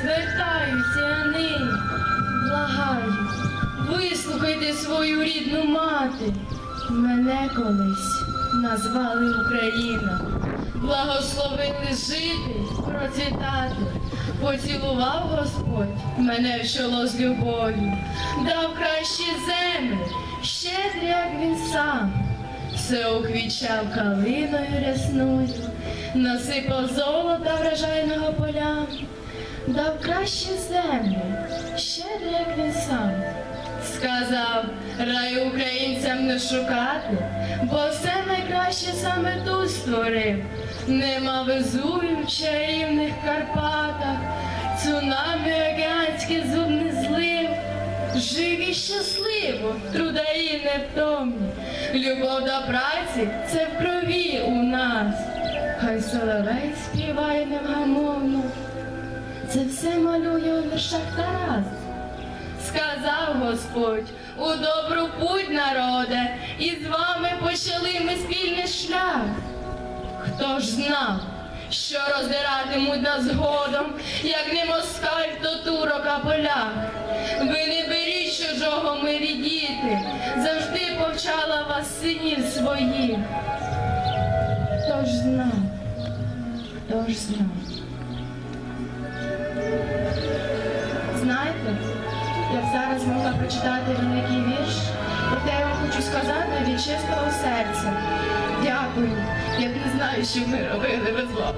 звертаюся я нині, благаю, вислухайте свою рідну мати. Мене колись назвали Україна, благословили жити, процвітати. Поцілував Господь мене в чоло з любов'ю, дав кращі землі, щедрі, як він сам. Все уквічав калиною рясною, насипав золота поля, дав кращі землі, щедрі, як він сам. Сказав, раю українцям не шукати, бо все найкраще саме тут створив. Нема везую в чарівних Карпатах, цунамі океанське зуб не злив. Живі щасливо, трударі невтомні, любов до праці це в крові у нас. Хай соловей співає невгамовно, це все малює віршах Тарас. Сказав Господь, у добру путь, народе, і з вами почали ми спільний шлях. Хто ж знав, що роздиратимуть нас згодом, як не москаль, то турок а поляк. Ви не беріть чужого мирі діти, завжди повчала вас синів своїх. Хто ж знав, хто ж знав. Знаєте, я зараз могла прочитати великий вірш, проте я вам хочу сказати від чистого серця. Дякую. Я не знаю, що ми робили без вас.